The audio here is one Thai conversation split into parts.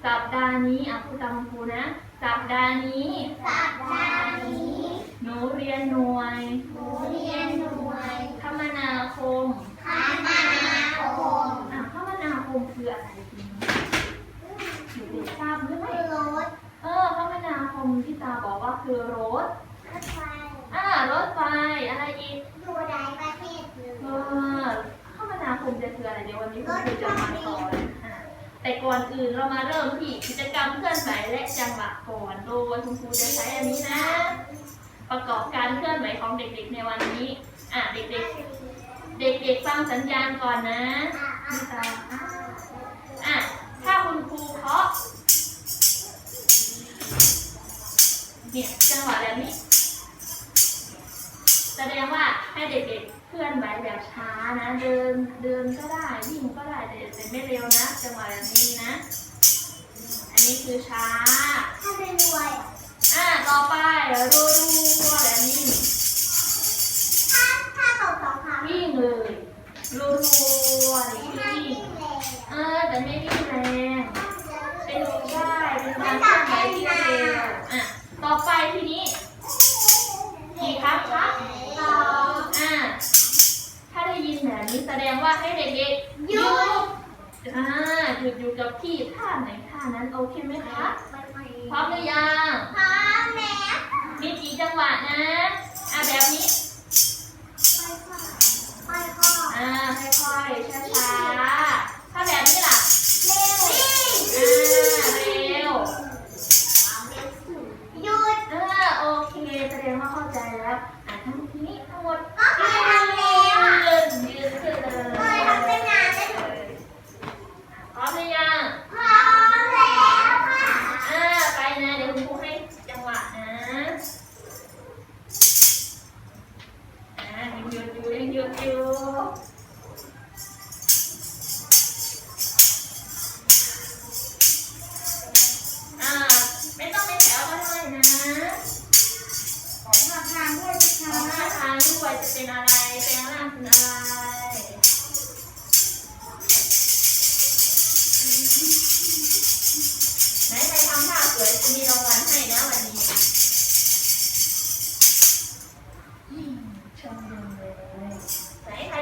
มพูสัปดาห์นี้อะพูดตามคุณครูนะ สัปดาห์นี้ สัปดาห์นี้ หนูเรียนหน่วย หนูเรียนหน่วยคมนาคมคมนาคมอะคมนาคมคืออะไรทีนี้เด็กๆทราบหรือไม่รถ เออคมนาคมที่ตาบอกว่าคือรถ รถไฟ อ่ารถไฟอะไรอีกอยู่ในประเทศหนึ่งเออคมนาคมจะคืออะไรเดี๋ยววันนี้คุณครูจะมาสอนอะ แต่ก่อนอื่นเรามาเริ่มที่กิจกรรมเคลื่อนไหวและจังหวะก่อนโดยคุณครูจะใช้อันนี้นะ ประกอบการเคลื่อนไหวของเด็กๆในวันนี้อะเด็กๆ เด็กๆฟังสัญญาณก่อนนะนี่ตาอะอะถ้าคุณครูเคาะเนี่ยจังหวะแบบนี้ แสดงว่าให้เด็กๆ เคลื่อนไหวแบบช้านะ เดินเดินก็ได้วิ่งก็ได้แต่แต่ไม่เร็วนะจังหวะแบบนี้นะ อันนี้คือช้าถ้าเป็นรวยอะต่อไปรัวๆแบบนี้ถ้าถ้าตกสองครั้งวิ่งเลยรัวๆนี่คือห้าวิ่วิ่งงเลยเออแต่ไม่วิ่งแรงเป็นเป็นได้เป็นการเคลื่อนไหวที่เร็วอะต่อไปที แบบนี้แสดงว่าให้เด็กๆหยุดอ่าหยุดอยู่กับที่ท่าไหนท่านั้นโอเคไหมคะพพร้อมหรือยังร้อมแล้วมีกี่จังหวะนะอะแบบนี้ค่อยๆค่อยๆอ่าค่อยๆช้าๆถ้าแบบนี้ล่ะเร็วอ่าเร็วหยุดเออโอเคแสดงว่าเข้าใจแล้วอะทั้งทีนี้ทั้งหมด มชมดูเลยไหนใคร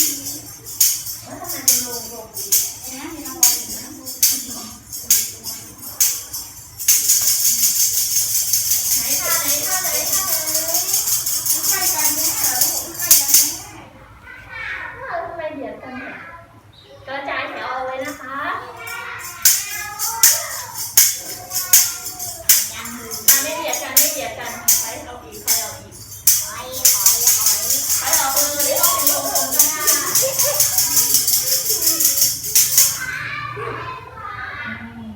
อ อื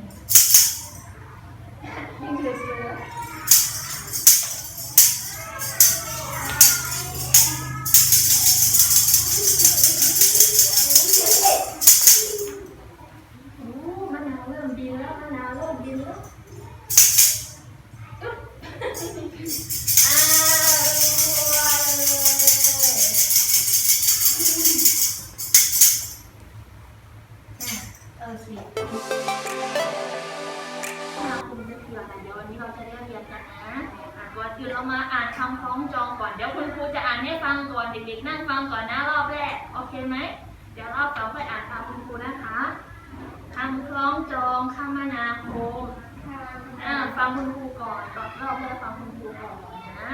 ไหม เดี๋ยวรอบสองค่อยอ่านตามคุณครูนะคะคำคล้องจองคมนาคมอ่าฟังคุณครูก่อนรอบรอบแรกฟังคุณครูก่อนนะ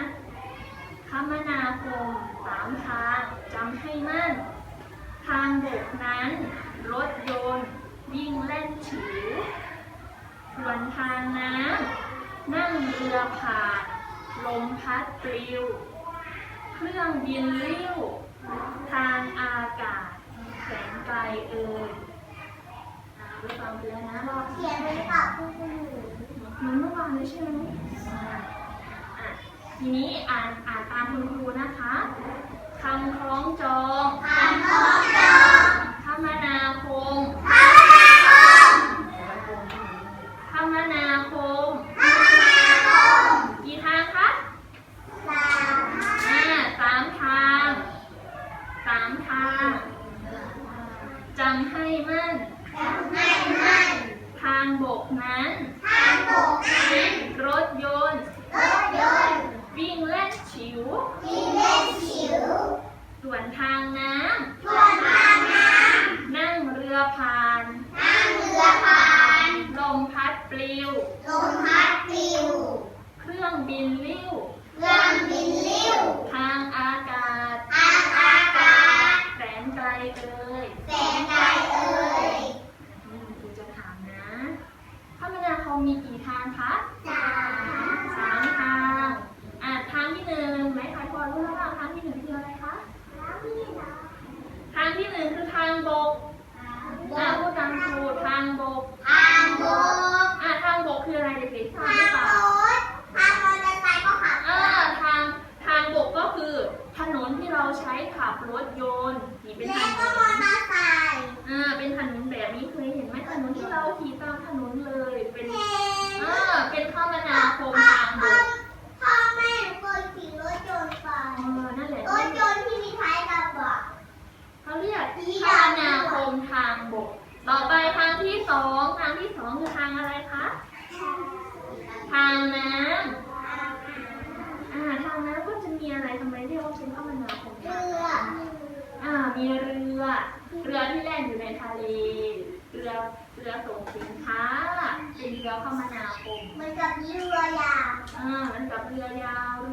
คมนาคมสามทางจำให้มั่น ทางบกนั้น รถยนต์ วิ่งเล่นฉิวส่วนทางน้ำนั่งเรือผ่านลมพัดปลิว เครื่องบินลิ้ว ทางอากาศแสงไกลเอ่ยอ่าไปฟังไปแล้วนะรอบเขียนเลยค่ะคุณครูเหมือนเมื่อวานเลยใช่ไหมอ่าอะทีนี้อ่านอ่านตามคุณครูนะคะคำคล้องจอง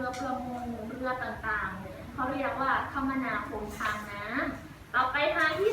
อเพลิงมวลเรือต่างๆ เขาเรียกว่าคมนาคมทางน้ำต่อไปทางที่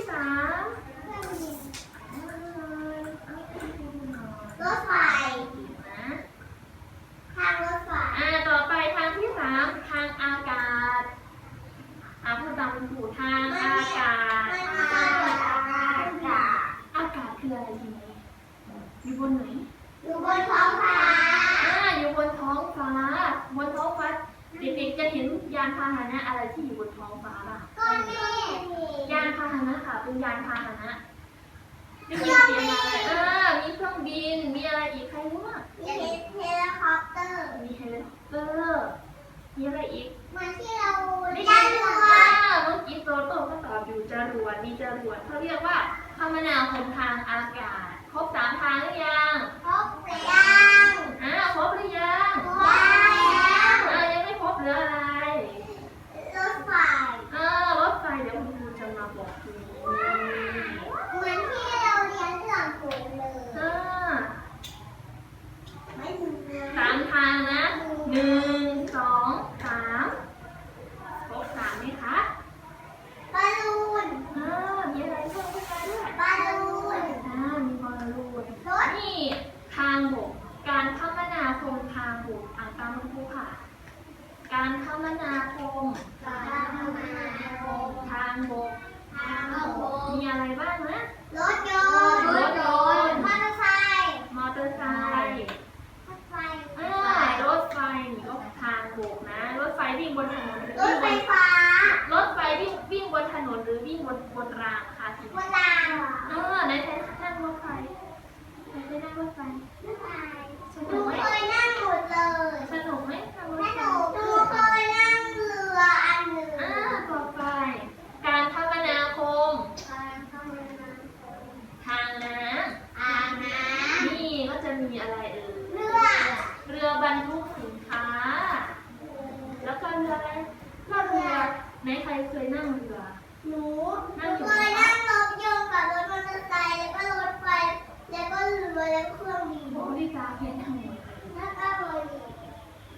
จ้าเพี้ยนทั้งหมดน่าอร่เลย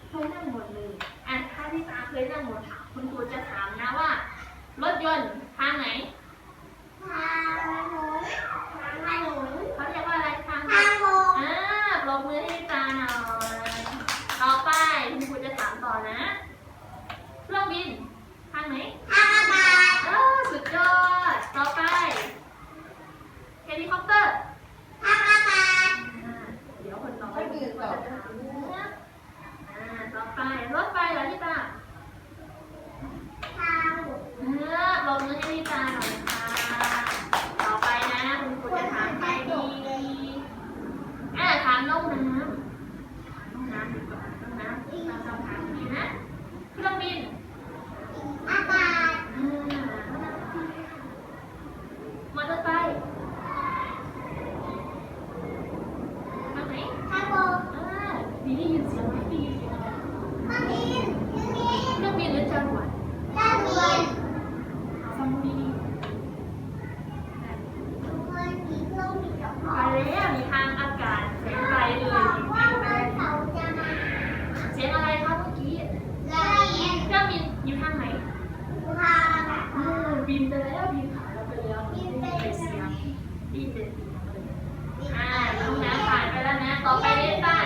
เพี้ยนทั้งหมดเลย อ่าไปแล้วนไผ่านไปแล้วนะ ต่อไปเล่นบ้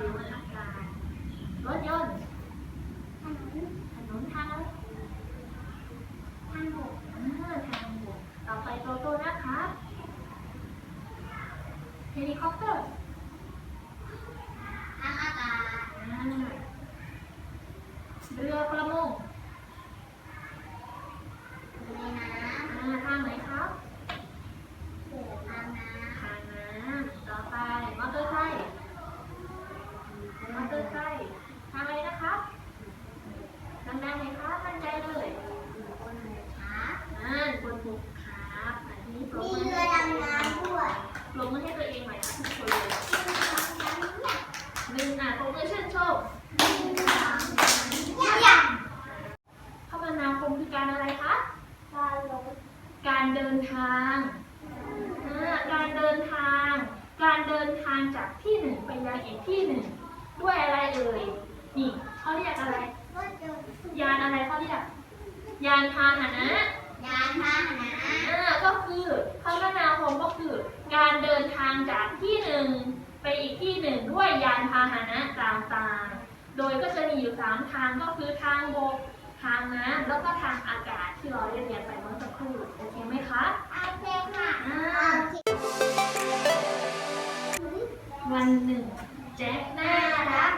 Dua 多久 คมนาคมคืการอะไรคะ การเดินทางการเดินทาง การเดินทางจากที่หนึ่งไปยังอีกที่หนึ่ง ด้วยอะไรเอ่ย นี่เขาเรียกอะไร ยานอะไรเขาเรียก ยานพาหนะยานพาหนะก็คือคมนาคมก็คือ การเดินทางจากที่หนึ่ง ไปอีกที่หนึ่งด้วยยานพาหนะต่างๆ โดยก็จะมีอยู่สามทางก็คือทางบก ทางน้ำแล้วก็ทางอากาศที่เราเรียนไปเมื่อสักครู่โอเคไหมคะโอเคค่ะวันหนึ่งแจ็คน่ารัก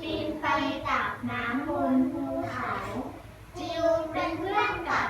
ปีนไปกับน้ำบนภูเขา จิวเป็นเพื่อนกับ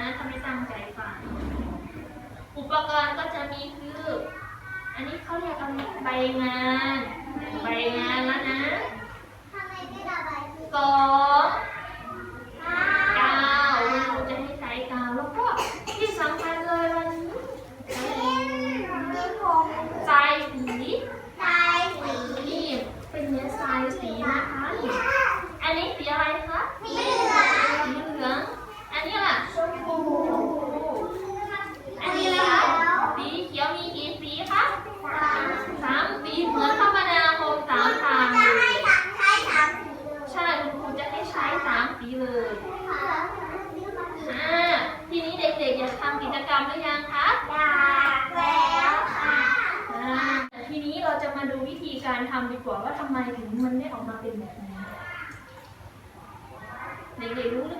นะทำไม่ตั้งใจฟัง อุปกรณ์ก็จะมีคือ อันนี้เขาเรียกกันใบงาน ใบงานแล้วนะกองามดีกว่าว่าทำไมถึงมันได้ออกมาเป็นแบบนี้เด็กๆรู้หรือ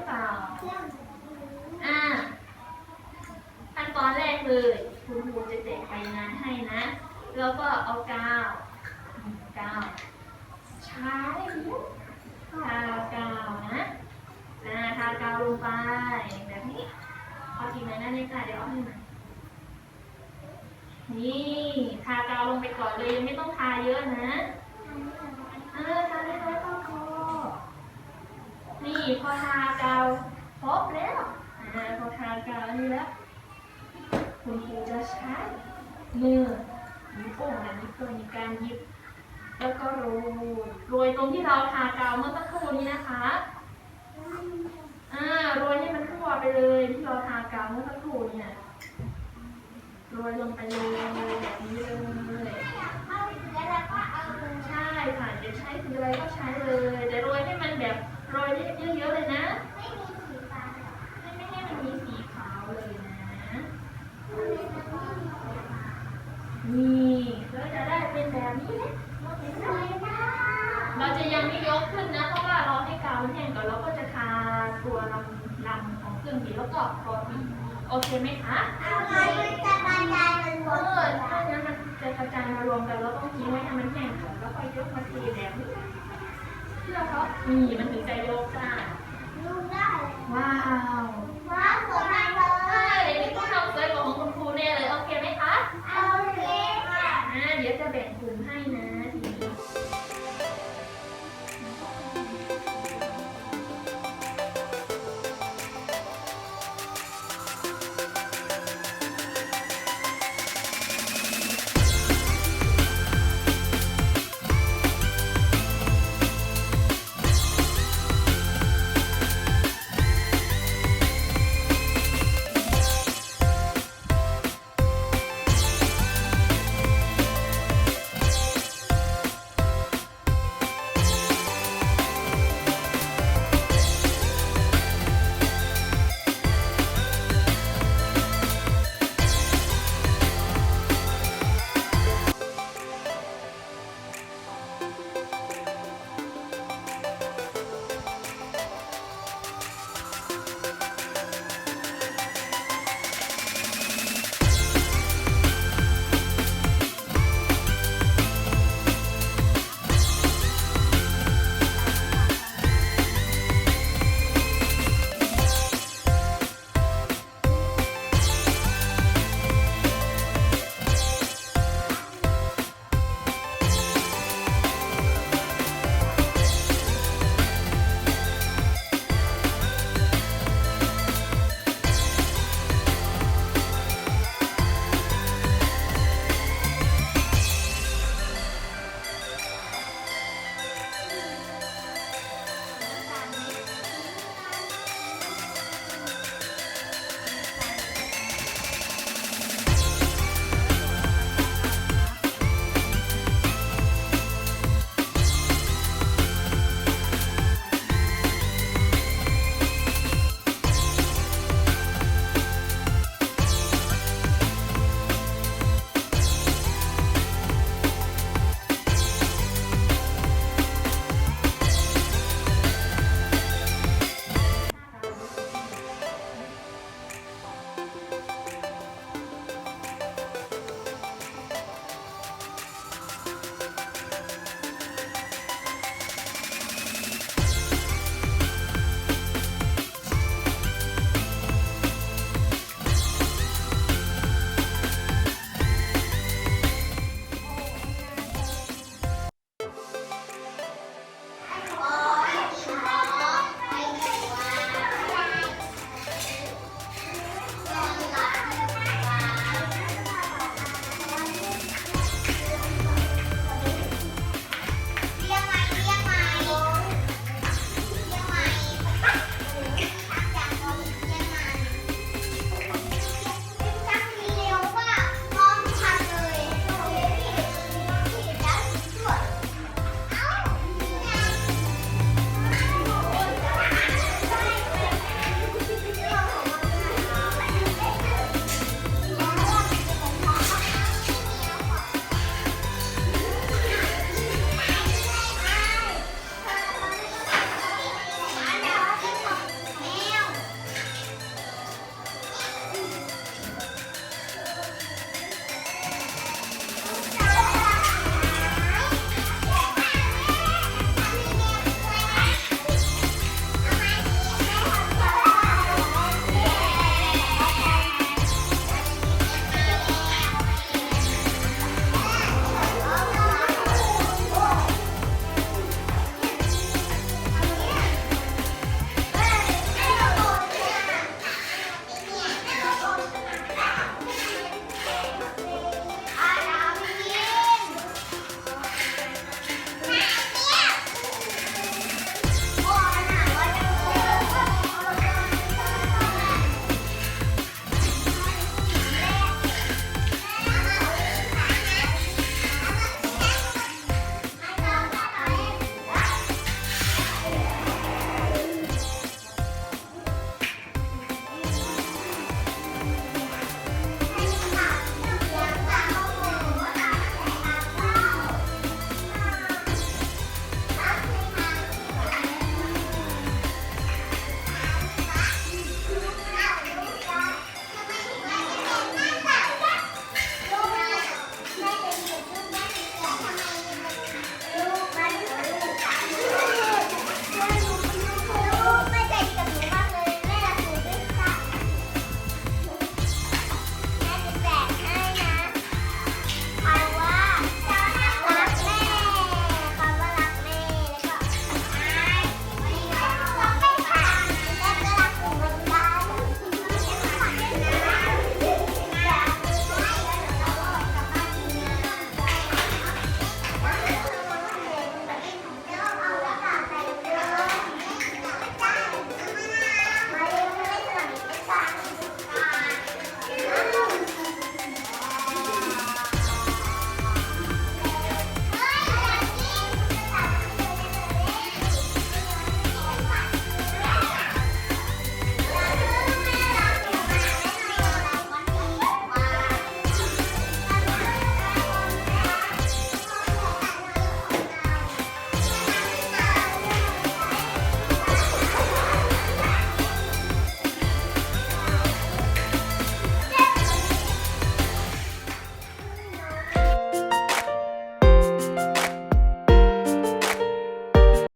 นี่พอทากาวครบแล้วอพอทากาวนี่แล้ว คุณครูจะใช้มือนิ้วโป้งและนิ้วโป้งในการหยิบ แล้วก็โรยโรยตรงที่เราทากาวเมื่อสักครู่นี้นะคะอ่าโรยให้มันทั่วไปเลยที่เราทากาวเมื่อสักครู่เนี่ยโรยลงไปเลยแบบนี้เลยเอาเสือแล้วก็เอามือใช่ค่ะจะใช้สีอะไรก็ใช้เลย แต่โรยให้มันแบบ โรยได้เยอะๆเลยนะ ไม่มีสีฟ้าหรอกไม่ไม่ให้มันมีสีขาวเลยนะทำไมมันไม่มีสีฟ้านี่แล้วจะได้เป็นแบบนี้เลยสวยมากเราจะยังไม่ยกขึ้นนะ เพราะว่าเราให้กาวมันแห้งก่อนเราก็จะทาตัวลำลำของเครื่องบีบแล้วก็พอบีบโอเคไหมคะเอาไว้มันจะกระจายมันหมเอดอถ้างั้นมันจะกระจายมารวมกันเราต้องทิ้งไว้ให้มันแห้งก่อนแล้วค่อยยกมาเทแบบนี้เพื่อเขานี่มันถึงจะยกได้ลูกได้เลยว้าว ว้าวสวยมาก